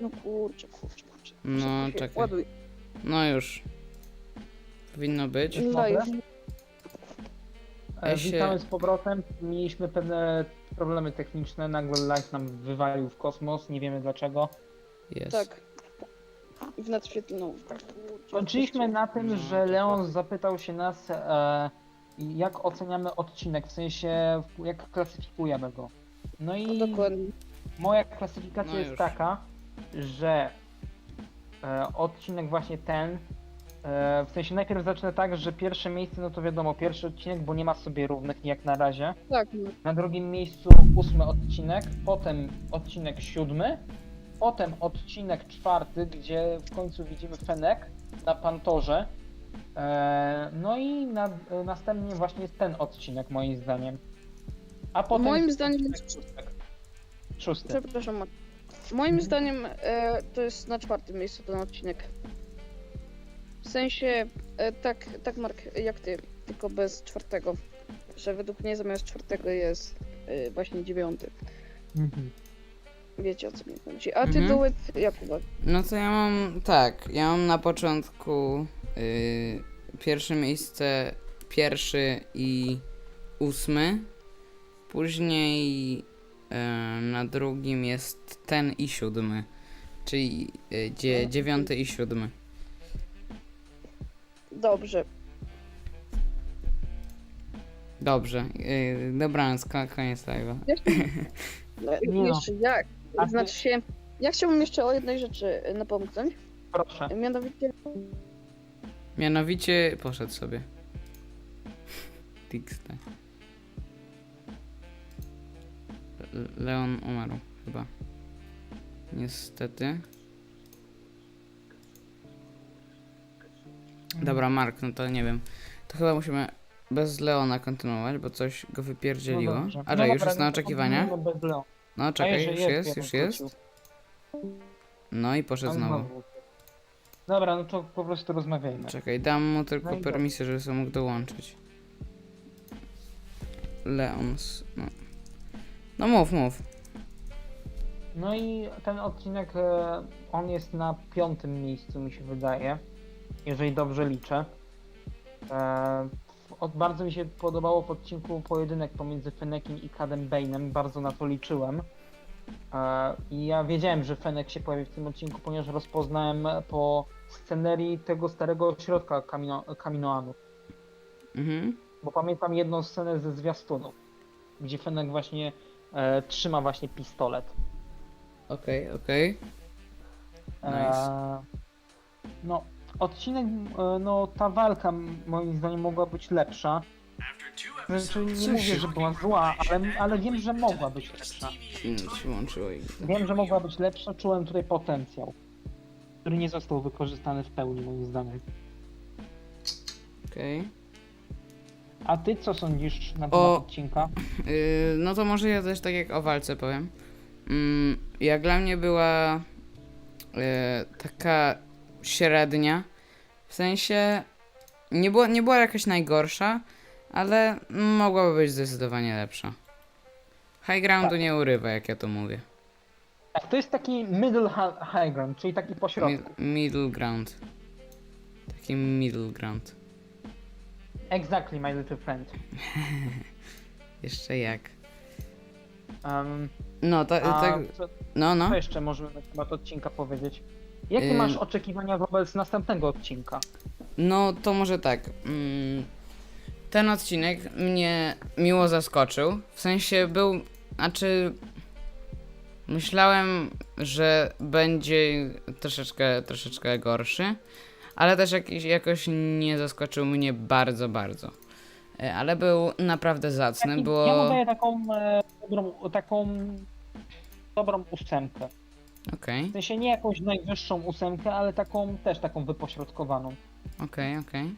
No kurczę, kurczę, kurczę. No, Szybko się czekaj. Ładuj. No już. Powinno być. No już. E, Ja się- Witamy z powrotem. Mieliśmy pewne problemy techniczne. Nagle live nam wywalił w kosmos. Nie wiemy dlaczego. Jest. Tak. I w nadświetloną. Kończyliśmy na tym, No, że Leon zapytał się nas, e, jak oceniamy odcinek, w sensie jak klasyfikujemy go. No i No, dokładnie. moja klasyfikacja No jest już. taka, że e, odcinek właśnie ten, e, w sensie najpierw zacznę tak, że pierwsze miejsce, no to wiadomo, pierwszy odcinek, bo nie ma sobie równych jak na razie. Tak, no. Na drugim miejscu ósmy odcinek, potem odcinek siódmy, potem odcinek czwarty, gdzie w końcu widzimy Fenek na Pantorze. E, no i na, e, następnie właśnie jest ten odcinek moim zdaniem. A potem Moim jest zdaniem- odcinek szóstek. Szósty. Przepraszam. Moim zdaniem e, to jest na czwartym miejscu ten odcinek. W sensie, e, tak, tak Mark, jak ty, tylko bez czwartego. Że według mnie zamiast czwartego jest e, właśnie dziewiąty. Mhm. Wiecie o co mi chodzi. A ty Mhm. Duet, jak uważasz? No to ja mam tak, ja mam na początku y, pierwsze miejsce, pierwszy i ósmy. Później na drugim jest ten i siódmy. Czyli y, dzie, dziewiąty i siódmy. Dobrze. Dobrze, y, dobranoc, ko- koniec live'a. E, Nie no. Jeszcze jak? A ty- Znaczy się, ja chciałbym jeszcze o jednej rzeczy e, napomknąć. Proszę. Mianowicie, Mianowicie poszedł sobie. TXT. Leon umarł chyba. Niestety. Dobra, Mark, no to nie wiem. To chyba musimy bez Leona kontynuować, bo coś go wypierdzieliło. No. A No już jest na no oczekiwania? No czekaj, już jest, już jest. No i poszedł znowu. Dobra, no to po prostu rozmawiajmy. Czekaj, dam mu tylko No permisję, żeby sobie mógł dołączyć. Leons, no. No mów, mów. No i ten odcinek, e, on jest na piątym miejscu, mi się wydaje, jeżeli dobrze liczę. E, od, bardzo mi się podobało w odcinku pojedynek pomiędzy Fenekiem i Kadem Bane'em, bardzo na to liczyłem. E, I ja wiedziałem, że Fenek się pojawi w tym odcinku, ponieważ rozpoznałem po scenerii tego starego ośrodka Kamino, Kaminoanów. Mhm. Bo pamiętam jedną scenę ze zwiastunów, gdzie Fenek właśnie e, trzyma właśnie pistolet. Okej, okej. Nice. Eee, no, odcinek, e, no ta walka m- moim zdaniem mogła być lepsza. Znaczy nie mówię, że była zła, ale, ale wiem, że mogła być lepsza. Mm, się łączyło i... Wiem, że mogła być lepsza, czułem tutaj potencjał, który nie został wykorzystany w pełni moim zdaniem. Okej. A ty co sądzisz na temat O. odcinka? Yy, no to może ja też tak jak o walce powiem. Mm, jak dla mnie była yy, taka średnia. W sensie nie, było, nie była jakaś najgorsza, ale mogłaby być zdecydowanie lepsza. High groundu Tak. nie urywa, jak ja to mówię. Tak, to jest taki middle ha- high ground, czyli taki Mi, pośrodku. middle ground. Taki middle ground. Exactly, my little friend. Jeszcze jak. Um, No, to, a tak. co, No, no. Co jeszcze możemy na temat odcinka powiedzieć? Jakie Ym. masz oczekiwania wobec następnego odcinka? No to może tak. Mm, ten odcinek mnie miło zaskoczył. W sensie był. Znaczy. Myślałem, że będzie troszeczkę, troszeczkę gorszy, ale też jakiś, jakoś nie zaskoczył mnie bardzo, bardzo. E, Ale był naprawdę zacny. Ja mu daję taką, e, dobrą, taką dobrą ósemkę. Okej, W sensie nie jakąś najwyższą ósemkę, ale taką też taką wypośrodkowaną. okej, okej.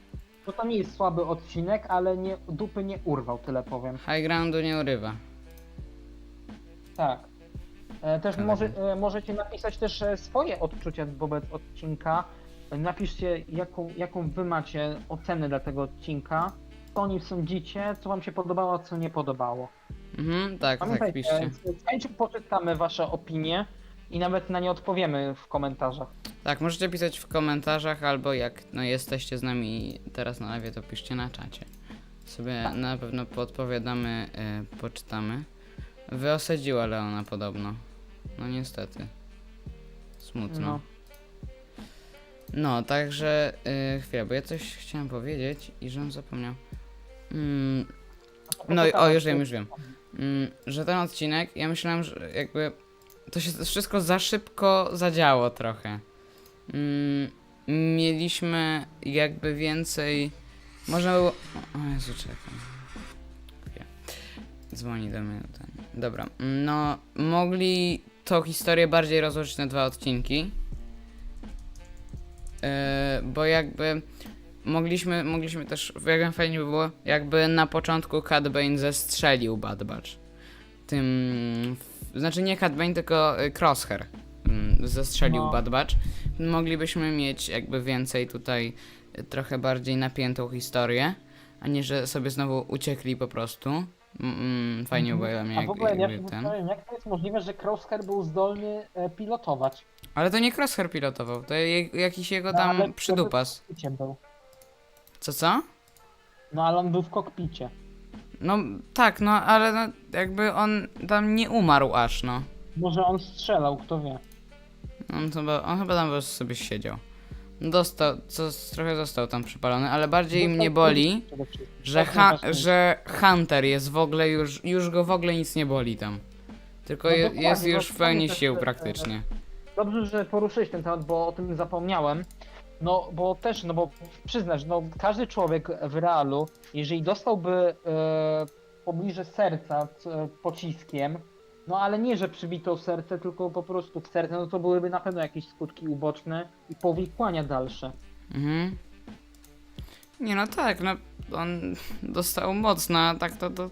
Bo to nie jest słaby odcinek, ale nie, dupy nie urwał, tyle powiem. High groundu nie urywa. Tak. E, Też może, e, możecie napisać też e, swoje odczucia wobec odcinka. Napiszcie, jaką, jaką wy macie ocenę dla tego odcinka. Co o nim sądzicie, co wam się podobało, a co nie podobało. Mhm, tak, tak, piszcie. z chęcią poczytamy wasze opinie. i nawet na nie odpowiemy w komentarzach. Tak, możecie pisać w komentarzach, albo jak no, jesteście z nami teraz na live, to piszcie na czacie. Sobie Tak. na pewno podpowiadamy, y, poczytamy. Wyosadziła Leona podobno. No niestety. Smutno. No. No, także y, chwilę, bo ja coś chciałem powiedzieć i żebym zapomniał. Mm, no i o, już wiem, już wiem. Mm, że ten odcinek, ja myślałem, że jakby to się wszystko za szybko zadziało trochę. Mm, mieliśmy jakby więcej. Można było. O Jezu, czekam. Dzwoni do mnie. Dobra. No, mogli tą historię bardziej rozłożyć na dwa odcinki. Yy, bo jakby mogliśmy, mogliśmy też, jakby fajnie by było, jakby na początku Cat Bane zestrzelił Bad Batch. Tym, znaczy nie Cat Bane, tylko y, Crosshair mm, zestrzelił No. Bad Batch. Moglibyśmy mieć jakby więcej tutaj, y, trochę bardziej napiętą historię, a nie, że sobie znowu uciekli po prostu. Mm, mm, fajnie było dla mnie A w ogóle ja jakby się ten. jak to jest możliwe, że Crosshair był zdolny e, pilotować? Ale to nie Crosshair pilotował, to je, jakiś jego No, ale tam przydupas. W kokpicie był. Co co? No ale on był w kokpicie. No tak, no ale no, jakby on tam nie umarł aż, no. Może on strzelał, kto wie. On chyba, on chyba tam po prostu sobie siedział. Dostał, co trochę został tam przypalony, ale bardziej Dostał mnie boli, przede wszystkim. że, Tak, ha, najważniejsze. że Hunter jest w ogóle już, już go w ogóle nic nie boli tam. Tylko No je, dokładnie, jest no już w to pełni sił e, praktycznie. Dobrze, że poruszyłeś ten temat, bo o tym zapomniałem. No, bo też, no bo przyznasz, no każdy człowiek w realu, jeżeli dostałby e, pobliże serca e, pociskiem, no ale nie, że przybito serce, tylko po prostu w serce, no to byłyby na pewno jakieś skutki uboczne i powikłania dalsze. Mhm. Nie no tak, no on dostał mocno, a tak to, to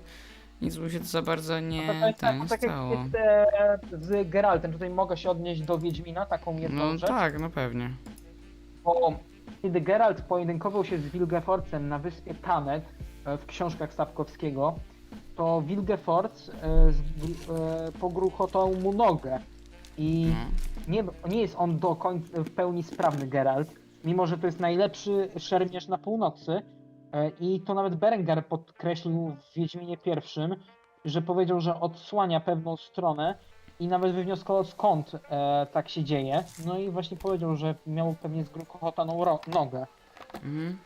nic mu się za bardzo nie, No to jest tak, nie tak jak stało. jest e, z Geraltem, tutaj mogę się odnieść do Wiedźmina, taką jedną No rzecz. tak, no pewnie. Bo kiedy Geralt pojedynkował się z Wilgeforcem na wyspie Tanet e, w książkach Sapkowskiego, to Wilgefort e, e, pogruchotał mu nogę. I No. nie, nie jest on do końca w pełni sprawny Geralt, mimo że to jest najlepszy szermierz na północy. E, I to nawet Berengar podkreślił w Wiedźminie pierwszym, że powiedział, że odsłania pewną stronę i nawet wywnioskował skąd e, tak się dzieje. No i właśnie powiedział, że miał pewnie zgruchotaną ro- nogę. Mhm.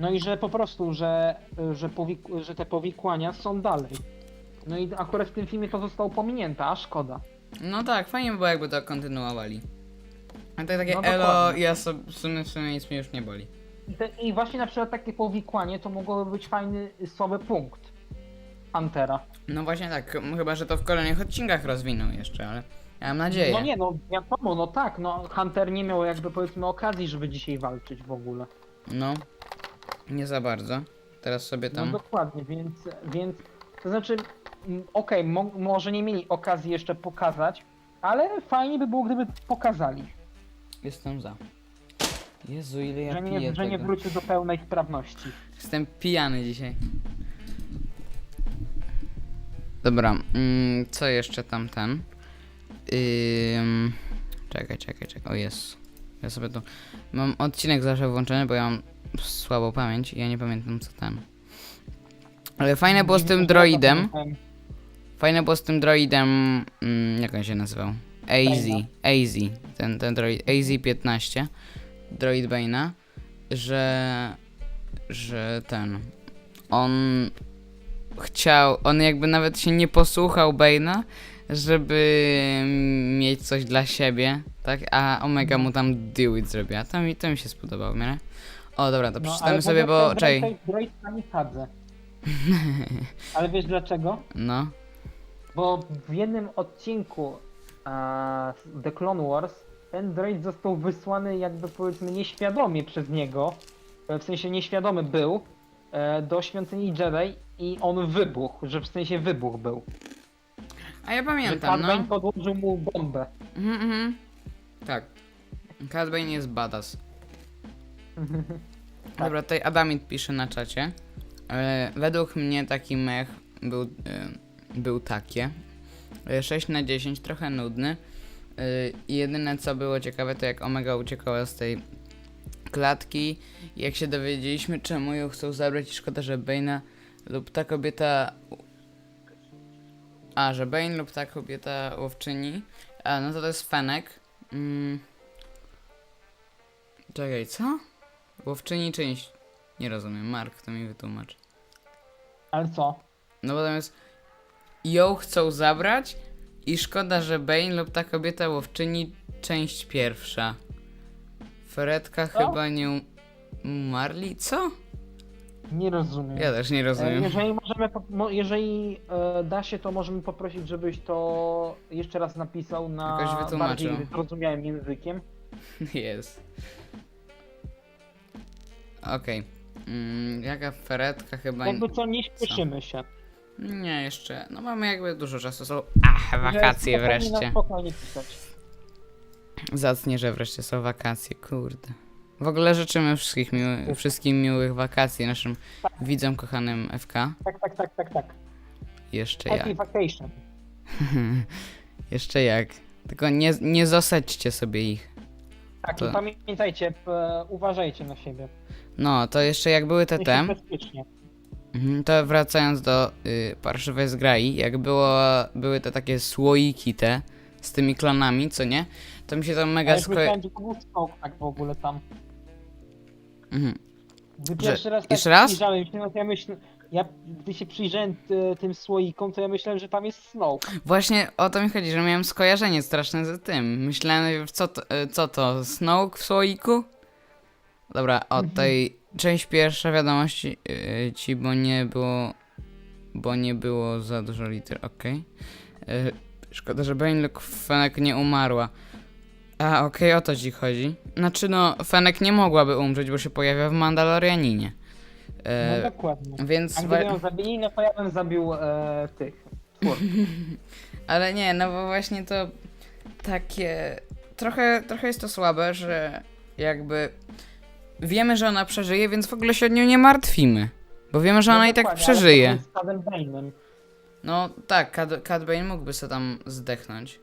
No i że po prostu, że, że, powik- że te powikłania są dalej. No i akurat w tym filmie to zostało pominięte, a szkoda. No tak, fajnie by było jakby to kontynuowali. A tak takie No elo, dokładnie. ja sobie, w sumie, w sumie nic mnie już nie boli. I, te, I właśnie na przykład takie powikłanie to mogłoby być fajny, słaby punkt Huntera. No właśnie tak, m- chyba, że to w kolejnych odcinkach rozwiną jeszcze, ale ja mam nadzieję. No nie, no wiadomo, no tak, no Hunter nie miał jakby powiedzmy okazji, żeby dzisiaj walczyć w ogóle. No, nie za bardzo. Teraz sobie No tam... dokładnie, więc, więc to znaczy, mm, okej, mo- może nie mieli okazji jeszcze pokazać, ale fajnie by było, gdyby pokazali, Jestem za. Jezu, ile ja że, piję nie, że nie tego. wróci do pełnej sprawności. Jestem pijany dzisiaj. Dobra, mm, co jeszcze tamten? Ym, czekaj, czekaj, czekaj. O jest. Ja sobie tu. Mam odcinek zawsze włączony, bo ja mam słabą pamięć i ja nie pamiętam co ten. Ale fajne było z tym droidem. Fajne było z tym droidem. Mm, jak on się nazywał? AZ. AZ. Ten, ten droid. AZ-15. Droid Bane'a. Że. Że ten. On. Chciał. On jakby nawet się nie posłuchał Bane'a, żeby mieć coś dla siebie. Tak? A Omega mu tam deal it zrobiła. To mi, to mi się spodobało, nie? O, dobra, to No, przeczytamy sobie, bo. Czej. droid- Droid kamikadze. Ale wiesz dlaczego? No. Bo w jednym odcinku z The Clone Wars ten droid został wysłany jakby powiedzmy nieświadomie przez niego, e, w sensie nieświadomy był, e, do świątyni Jedi i on wybuchł, że w sensie wybuch był. A ja pamiętam, Cad no. Podłożył mu bombę. Mhm, mhm. Tak. Cat Bane jest badass. Dobra, tutaj Adamit pisze na czacie. E, według mnie taki mech był, e, był takie. E, 6 na 10, trochę nudny. Y, I jedyne co było ciekawe, to jak Omega uciekała z tej klatki. I jak się dowiedzieliśmy, czemu ją chcą zabrać, i szkoda, że Bane'a lub ta kobieta. A, że Bane lub ta kobieta łowczyni. A, no to to jest Fenek. Mm. Czekaj, co? Łowczyni część. Nie rozumiem, Mark, to mi wytłumacz. Ale co? No bo tam jest. Ją chcą zabrać i szkoda, że Bane lub ta kobieta łowczyni część pierwsza. Fredka Co? chyba nie um- umarli? Co? Nie rozumiem. Ja też nie E, rozumiem. Jeżeli możemy, po- mo- jeżeli e, da się, to możemy poprosić, żebyś to jeszcze raz napisał na Jakoś wytłumaczył. bardziej zrozumiałym językiem. Jest. Okej. Mm, jaka Fredka chyba. Jakby co, nie śpieszymy się. Nie, jeszcze. No mamy jakby dużo czasu. Są. Ach, wakacje na wreszcie. Spokojnie pisać. Zacnie, że wreszcie są wakacje, kurde. W ogóle życzymy wszystkich miły, wszystkim miłych wakacji naszym widzom kochanym FK. Tak, tak, tak, tak, tak. Jeszcze jak. Happy vacation. Jeszcze jak. Tylko nie, nie zasadźcie sobie ich. Tak, To- i pamiętajcie, p- uważajcie na siebie. No, to jeszcze jak były te tem, bezpiecznie. Mhm, to wracając do y, Parszywej zgrai, jak było, były te takie słoiki te z tymi klonami, co nie? To mi się to mega Ale skojarzy. myślałem, że to był skok tak w ogóle tam. Mhm. Gdy Że- pierwszy raz tak jeszcze raz? przyjrzałem się, no to ja myślę, ja gdy się przyjrzałem t- tym słoikom, to ja myślałem, że tam jest snow. Właśnie o to mi chodzi, że miałem skojarzenie straszne z tym. Myślałem, co to, y, co to Snoke w słoiku? Dobra, o Mhm. tej część pierwsza wiadomości y, ci, bo nie było, bo nie było za dużo liter, okej. Y, Szkoda, że lub Fenek nie umarła. A, okej, o to ci chodzi. Znaczy no, Fenek nie mogłaby umrzeć, bo się pojawia w Mandalorianinie. No E, dokładnie. więc... A gdyby ją zabili, no to ja bym zabił e, tych. Ale nie, no bo właśnie to takie. Trochę, trochę jest to słabe, że jakby wiemy, że ona przeżyje, więc w ogóle się o nią nie martwimy. Bo wiemy, że No ona i tak przeżyje. No tak, Cad, Cad Bane mógłby sobie tam zdechnąć.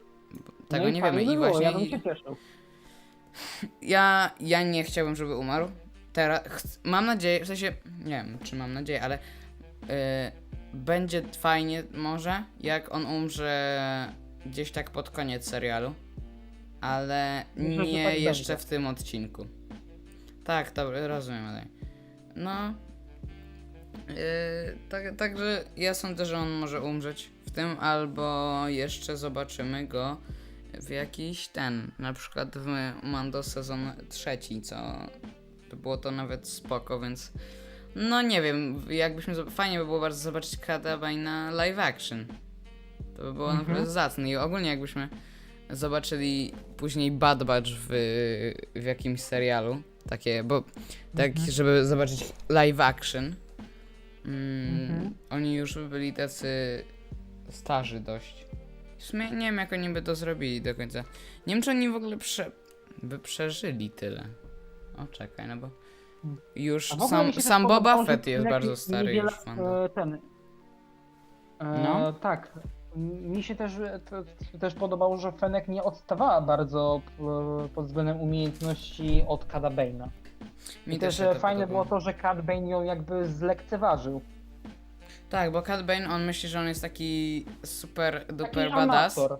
Tego no nie wiemy. I było, właśnie Ja bym się cieszył. ja, ja nie chciałbym, żeby umarł. Teraz ch- mam nadzieję, w sensie, nie wiem, czy mam nadzieję, ale yy, będzie fajnie może, jak on umrze gdzieś tak pod koniec serialu. Ale Myślę, że nie tak jeszcze w tym odcinku. Tak, to rozumiem, ale. No. Yy, tak, także ja sądzę, że on może umrzeć w tym, albo jeszcze zobaczymy go w jakiś ten, na przykład w Mando sezon trzeci, co by było to nawet spoko, więc no nie wiem, jakbyśmy, fajnie by było bardzo zobaczyć Kadabaj na live action. To by było Mhm. naprawdę zacne i ogólnie jakbyśmy zobaczyli później Bad Batch w, w jakimś serialu, takie, bo tak, Mhm. żeby zobaczyć live action, mm, Mhm. oni już by byli tacy starzy dość. W sumie nie wiem, jak oni by to zrobili do końca. Nie wiem, czy oni w ogóle prze... by przeżyli tyle. O, czekaj, no bo już sam, sam Boba Fett jest bardzo stary już e, ten. E, No. Tak. Mi się też, e, to, to też podobało, że Fenek nie odstawała bardzo e, pod względem umiejętności od Cada Bane'a. Mi I też to fajne było to, że Cad Bane ją jakby zlekceważył. Tak, bo Cat Bane, on myśli, że on jest taki super Taki duper badass, amator.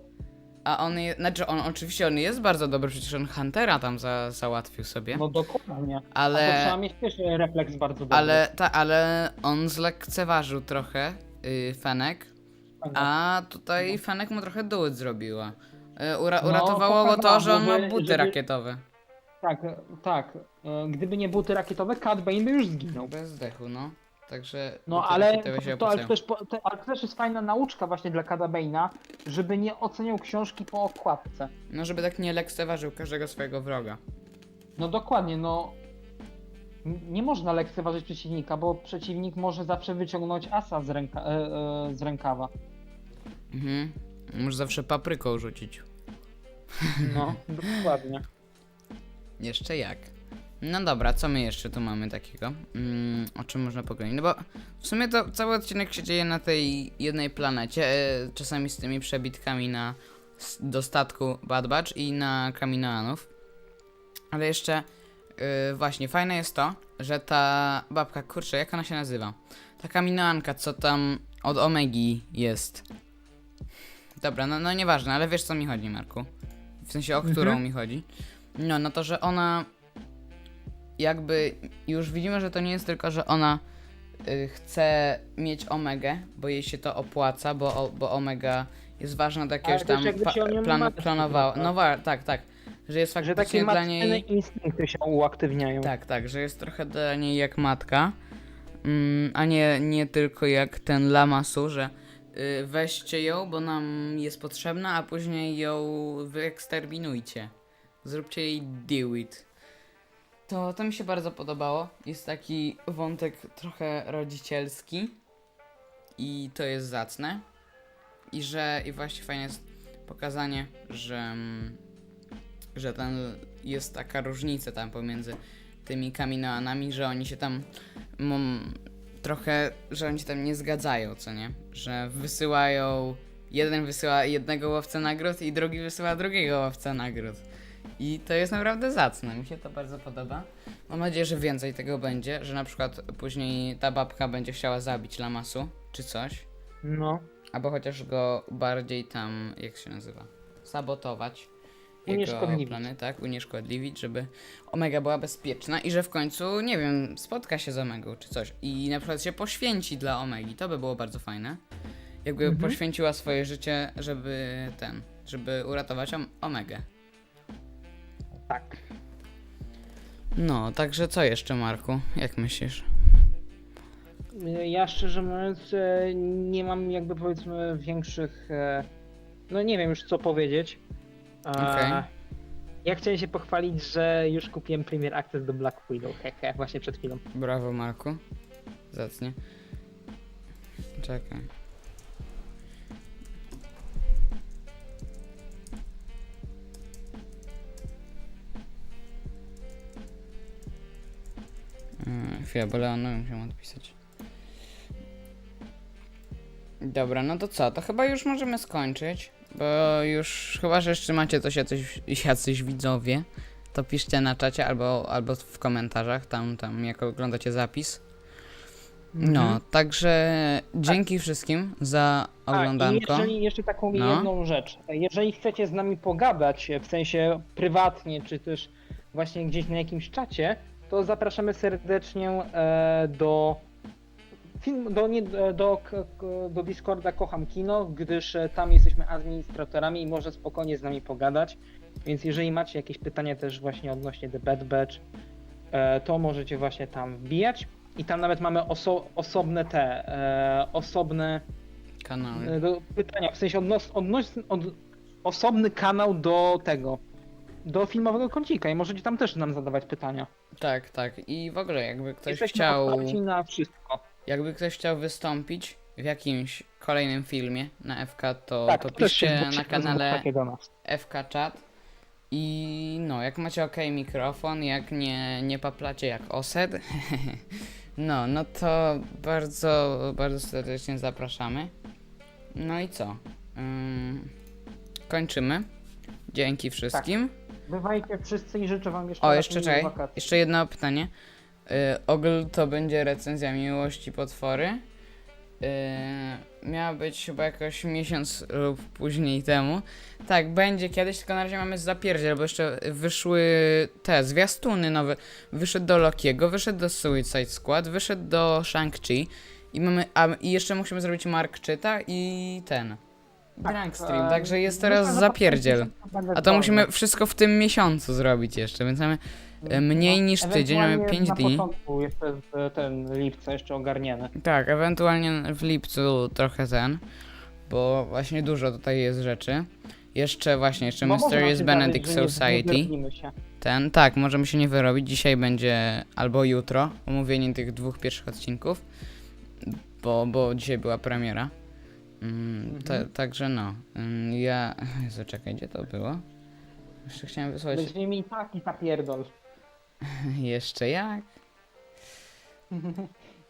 a on jest, znaczy on oczywiście on jest bardzo dobry, przecież on Huntera tam za, załatwił sobie, No dokładnie. Ale... To trzeba mieć też refleks bardzo dobry. ale, ta, ale on zlekceważył trochę yy, Fenek. A tutaj Fenek mu trochę dołyd zrobiła. Yy, ura, No, uratowało go to, pokazała, że on ma żeby- buty żeby- rakietowe. Tak, e, tak. E, Gdyby nie buty rakietowe, Cad Bane by już zginął. Bez zdechu, no. Także No buty ale rakietowe się to, ale, opłacają. też, po- ale to też jest fajna nauczka właśnie dla Cada Bane'a, żeby nie oceniał książki po okładce. No żeby tak nie lekceważył każdego swojego wroga. No dokładnie, no. n- Nie można lekceważyć przeciwnika, bo przeciwnik może zawsze wyciągnąć asa z, ręka, e, e, z rękawa. Mhm. Może zawsze papryką rzucić. No, dokładnie. Jeszcze jak. No dobra, co my jeszcze tu mamy takiego? Mm, o czym można pogadać? No bo w sumie to cały odcinek się dzieje na tej jednej planecie, e, czasami z tymi przebitkami na s- do statku Bad Batch i na Kaminoanów. Ale jeszcze yy, właśnie fajne jest to, że ta babka, kurczę, jak ona się nazywa? Ta Kaminoanka, co tam od Omegi jest. Dobra, no, no nieważne, ale wiesz co mi chodzi, Marku. W sensie o którą Mhm. mi chodzi. No, no to, że ona jakby już widzimy, że to nie jest tylko, że ona y, chce mieć omegę, bo jej się to opłaca, bo, o, bo omega jest ważna do jakiegoś tam martwi planowała. trochę. No wa- tak, tak. Że jest Że takie faktycznie dla niej. instynkty się uaktywniają. Tak, tak, że jest trochę dla niej jak matka, mm, a nie, nie tylko jak ten Lamasu, że weźcie ją, bo nam jest potrzebna, a później ją wyeksterminujcie. Zróbcie jej deal with. To, to mi się bardzo podobało. Jest taki wątek trochę rodzicielski i to jest zacne. I że i właśnie fajnie jest pokazanie, że mm, że tam jest taka różnica tam pomiędzy tymi kaminoanami, że oni się tam mm, trochę, że oni się tam nie zgadzają, co nie? Że wysyłają, jeden wysyła jednego łowcę nagród i drugi wysyła drugiego łowcę nagród. I to jest naprawdę zacne, mi się to bardzo podoba. Mam nadzieję, że więcej tego będzie, że na przykład później ta babka będzie chciała zabić Lamasu, czy coś. No. Albo chociaż go bardziej tam, jak się nazywa, sabotować. Unieszkodliwić. plany, tak, unieszkodliwić, żeby Omega była bezpieczna i że w końcu, nie wiem, spotka się z Omegą czy coś i na przykład się poświęci dla Omegi, to by było bardzo fajne. Jakby Mhm. poświęciła swoje życie, żeby ten, żeby uratować om Omegę. Tak. No, także co jeszcze, Marku? Jak myślisz? Ja szczerze mówiąc e, nie mam jakby powiedzmy większych, e, no nie wiem już co powiedzieć. Okej. Ja chciałem się pochwalić, że już kupiłem Premier Access do Black Widow, hehe, właśnie przed chwilą. Brawo, Marku. Zacnie. Czekaj. Yy, Chwilę, bo Leonowi musiałem odpisać. Dobra, no to co? To chyba już możemy skończyć, bo już chyba, że jeszcze macie coś jacyś, jacyś widzowie, to piszcie na czacie albo, albo w komentarzach, tam, tam jak oglądacie zapis. No, Mhm. także dzięki wszystkim za A, i oglądanko. jeżeli jeszcze taką No. jedną rzecz. Jeżeli chcecie z nami pogadać, w sensie prywatnie, czy też właśnie gdzieś na jakimś czacie, to zapraszamy serdecznie e, do film, do, nie, do, do Discorda Kocham Kino, gdyż e, tam jesteśmy administratorami i może spokojnie z nami pogadać. Więc jeżeli macie jakieś pytania też właśnie odnośnie The Bad Batch, e, to możecie właśnie tam wbijać. I tam nawet mamy oso osobne te, e, osobne Kanały. Do pytania, w sensie odnos, od, osobny kanał do tego, do filmowego kącika i możecie tam też nam zadawać pytania. Tak, tak. I w ogóle jakby ktoś Jesteśmy chciał. na wszystko. Jakby ktoś chciał wystąpić w jakimś kolejnym filmie na FK, to, tak, to piszcie na kanale. FK Chat. I no, jak macie ok mikrofon, jak nie, nie paplacie jak osed, no, no to bardzo, bardzo serdecznie zapraszamy. No i co? Ym, kończymy. Dzięki wszystkim. Bywajcie wszyscy i życzę wam jeszcze O, jeszcze czekaj. Jeszcze jedno pytanie. Yy, Ogl to będzie recenzja miłości potwory. Yy, miała być chyba jakoś miesiąc lub później temu. Tak, będzie kiedyś, tylko na razie mamy zapierdziel, bo jeszcze wyszły te zwiastuny nowe. Wyszedł do Lokiego, wyszedł do Suicide Squad, wyszedł do Shang-Chi i mamy, a i jeszcze musimy zrobić Mark Czyta i ten. Drunk Stream, e, także jest myślę, teraz zapierdziel. A to musimy wszystko w tym miesiącu zrobić jeszcze, więc mamy mniej niż tydzień, mamy Ewentualnie 5 na dni. początku jeszcze z ten lipca jeszcze ogarniemy. Tak, ewentualnie w lipcu trochę ten, bo właśnie dużo tutaj jest rzeczy. Jeszcze właśnie, jeszcze Bo nam Mysterious się Benedict zdarzyć, że nie- nie Society. się. Ten, tak, możemy się nie wyrobić. Dzisiaj będzie albo jutro omówienie tych dwóch pierwszych odcinków, bo, bo dzisiaj była premiera. Mm, ta, Mhm. także no, mm, ja. Jezu, czekaj, gdzie to było? Jeszcze chciałem wysłać. Będziemy mieli taki zapierdol. Jeszcze jak?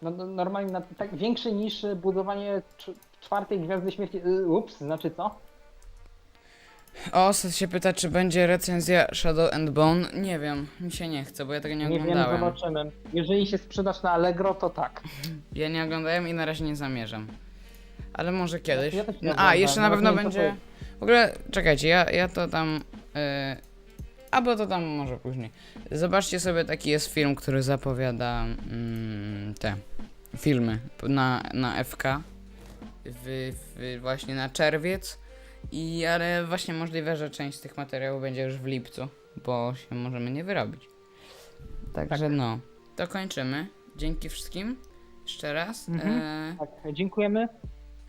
No, no, normalnie na, tak większy niż y, budowanie cz- czwartej gwiazdy śmierci. y, Ups, znaczy co? O, Seth się pyta, czy będzie recenzja Shadow and Bone. Nie wiem, mi się nie chce, bo ja tego nie, Nie wiem, oglądałem. zobaczymy. Jeżeli się sprzedasz na Allegro, to tak. Ja nie oglądałem i na razie nie zamierzam. Ale może kiedyś. Ja też nie No, a, oglądałem, jeszcze na nawet pewno nie będzie. W ogóle, czekajcie, ja, ja to tam. Yy, albo to tam może później. Zobaczcie sobie, taki jest film, który zapowiada mm, te filmy na, na FK. W, w, właśnie na czerwiec. I ale właśnie możliwe, że część z tych materiałów będzie już w lipcu, bo się możemy nie wyrobić. Także no, to kończymy. Dzięki wszystkim. Jeszcze raz. Mhm. E, Tak, dziękujemy.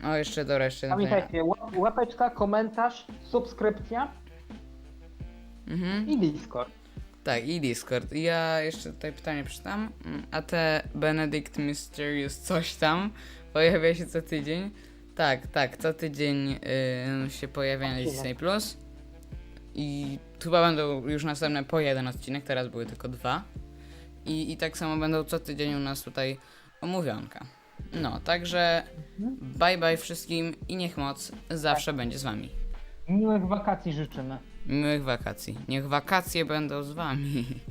o, jeszcze jeszcze na Pamiętajcie, łap- łapeczka, komentarz, subskrypcja Mhm. i Discord. Tak, i Discord. I Ja jeszcze tutaj pytanie przeczytam. Mm, A te Benedict Mysterious coś tam pojawia się co tydzień. Tak, tak, co tydzień y, się pojawia na. Disney Plus. I chyba będą już następne po jeden odcinek, teraz były tylko dwa. I, I tak samo będą co tydzień u nas tutaj omówionka. No, także bye bye wszystkim i niech moc zawsze będzie z wami. Miłych wakacji życzymy. Miłych wakacji. Niech wakacje będą z wami.